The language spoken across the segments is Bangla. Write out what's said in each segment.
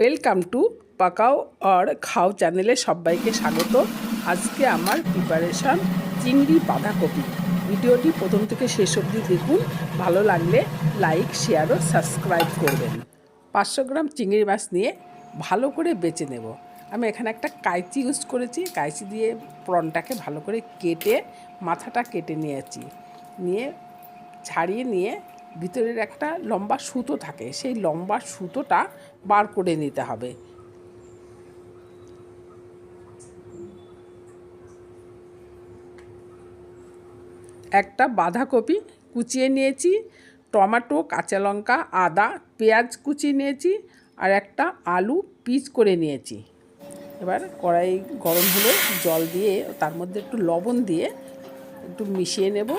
ওয়েলকাম টু পাকাও আর খাও চ্যানেলে সবাইকে স্বাগত। আজকে আমার প্রিপারেশন চিংড়ি বাঁধাকপি। ভিডিওটি প্রথম থেকে শেষ অবধি দেখুন। ভালো লাগলে লাইক শেয়ার ও সাবস্ক্রাইব করবেন। পাঁচশো গ্রাম চিংড়ি মাছ নিয়ে ভালো করে বেছে নেব। আমি এখানে একটা কাইচি ইউজ করেছি। কাইচি দিয়ে প্রনটাকে ভালো করে কেটে, মাথাটা কেটে নিয়েছি। নিয়ে, ছাড়িয়ে নিয়ে ভিতরের একটা লম্বা সুতো থাকে, সেই লম্বা সুতোটা বার করে নিতে হবে। একটা বাঁধাকপি কুচিয়ে নিয়েছি, টমেটো, কাঁচা লঙ্কা, আদা, পেঁয়াজ কুচিয়ে নিয়েছি আর একটা আলু পিচ করে নিয়েছি। এবার কড়াই গরম হলে জল দিয়ে, তার মধ্যে একটু লবণ দিয়ে একটু মিশিয়ে নেব।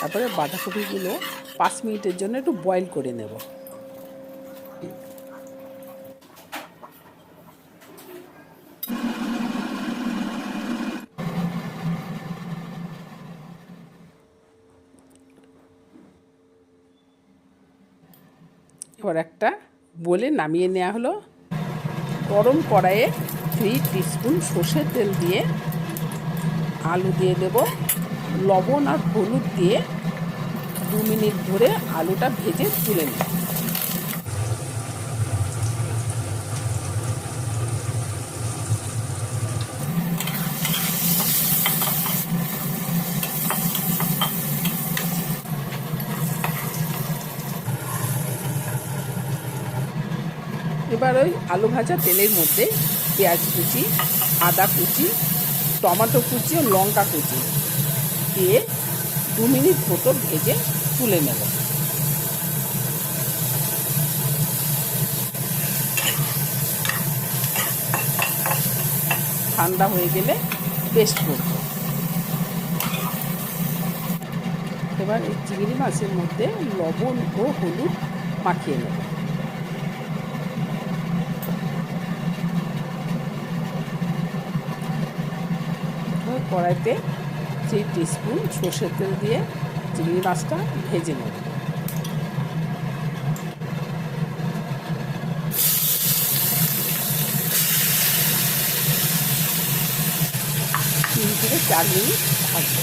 তারপরে বাঁধাকপিগুলো পাঁচ মিনিটের জন্য একটু বয়েল করে নেব। এবার একটা বলে নামিয়ে নেওয়া হলো। গরম কড়াইয়ে থ্রি টিস্পুন সর্ষের তেল দিয়ে আলু দিয়ে দেব। লবণ আর হলুদ দিয়ে দু মিনিট ধরে আলুটা ভেজে তুলে নিই। এবার ওই আলু ভাজা তেলের মধ্যে পেঁয়াজ কুচি, আদা কুচি, টমেটো কুচি ও লঙ্কা কুচি। দিয়ে দু মিনিট মতো ভেজে তুলে নেব। ঠান্ডা হয়ে গেলে পেস্ট করব। এবার এই চিংড়ি মাছের মধ্যে লবণ ও হলুদ মাখিয়ে নেব। কড়াইতে থ্রি টিস্পুন সর্ষের তেল দিয়ে চিংড়ি মাছটা ভেজে নেব। তিন থেকে চার মিনিট ভাজবো।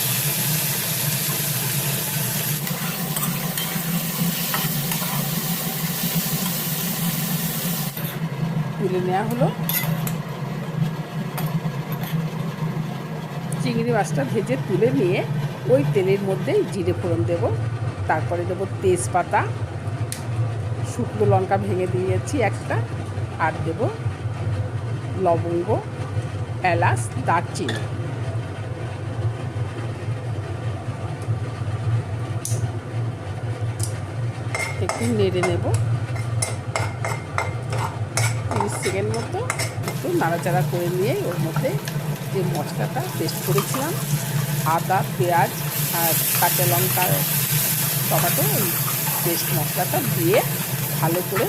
তুলে নেওয়া হলো চিংড়ি মাছটা ভেজে তুলে নিয়ে ওই তেলের মধ্যে জিরে ফোড়ন দেব। তারপরে দেবো তেজপাতা, শুকনো লঙ্কা ভেঙে দিয়েছি একটা, আর দেব লবঙ্গ, এলাচ, দারচিনি। একটু নেড়ে নেব। তিরিশ সেকেন্ড মতো একটু নাড়াচাড়া করে নিয়ে ওর মধ্যে যে মশলাটা পেস্ট করেছিলাম, আদা, পেঁয়াজ আর কাঁচা লঙ্কা টমাটো ওই পেস্ট মশলাটা দিয়ে ভালো করে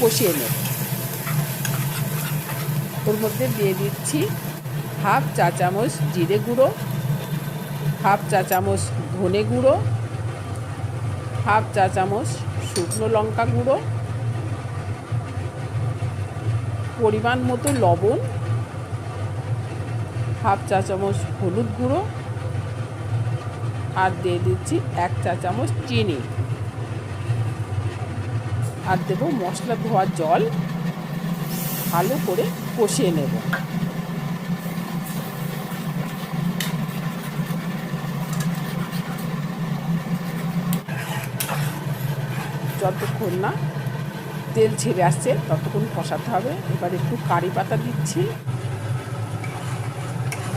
কষিয়ে নেব। ওর মধ্যে দিয়ে দিচ্ছি হাফ চা চামচ জিরে গুঁড়ো, হাফ চা চামচ ধনে গুঁড়ো, হাফ চা চামচ শুকনো লঙ্কা গুঁড়ো, পরিমাণ মতো লবণ হাফ চা চামচ হলুদ গুঁড়ো আর দিয়ে দিচ্ছি এক চা চামচ চিনি। আর দেবো মশলা ধোয়া জল। ভালো করে কষিয়ে নেব। যতক্ষণ না তেল ছেড়ে আসছে, ততক্ষণ কষাতে হবে। এবার একটু কারি পাতা দিচ্ছি।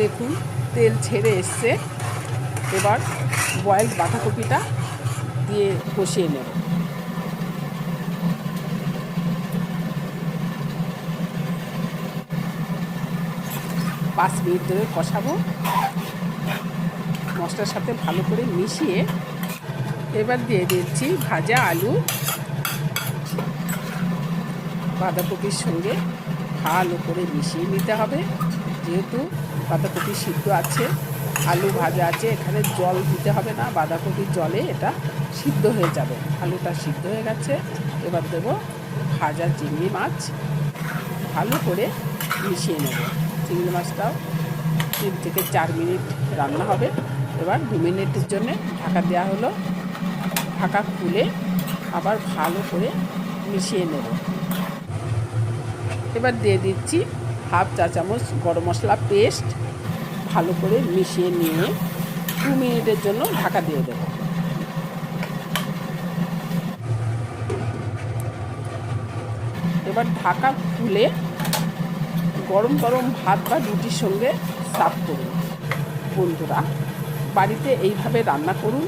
দেখুন, তেল ছেড়ে এসছে। এবার বয়েল বাঁধাকপিটা দিয়ে কষিয়ে নেব। পাঁচ মিনিট ধরে কষাবো। মশলার সাথে ভালো করে মিশিয়ে এবার দিয়ে দিচ্ছি ভাজা আলু। বাঁধাকপির সঙ্গে ভালো করে মিশিয়ে নিতে হবে। যেহেতু বাঁধাকপি সিদ্ধ আছে, আলু ভাজা আছে, এখানে জল দিতে হবে না বাঁধাকপির জলে এটা সিদ্ধ হয়ে যাবে। আলুটা সিদ্ধ হয়ে গেছে, এবার দেব ভাজা চিংড়ি মাছ। ভালো করে মিশিয়ে নেব। চিংড়ি মাছটাও তিন থেকে চার মিনিট রান্না হবে। এবার দু মিনিটের জন্য ঢাকা দেওয়া হলো। ঢাকা খুলে আবার ভালো করে মিশিয়ে নেব। এবার দিয়ে দিচ্ছি হাফ চা চামচ গরম মশলা পেস্ট ভালো করে মিশিয়ে নিয়ে দু মিনিটের জন্য ঢাকা দিয়ে দেবো। এবার ঢাকা খুলে গরম গরম ভাত বা রুটির সঙ্গে সার্ভ করুন। বন্ধুরা, বাড়িতে এইভাবে রান্না করুন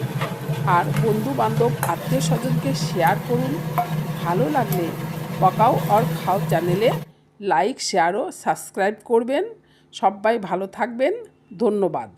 আর বন্ধু বান্ধব আত্মীয় স্বজনকে শেয়ার করুন। ভালো লাগলে পকাও আর খাও চ্যানেলে লাইক শেয়ার ও সাবস্ক্রাইব করবেন। সবাই ভালো থাকবেন। ধন্যবাদ।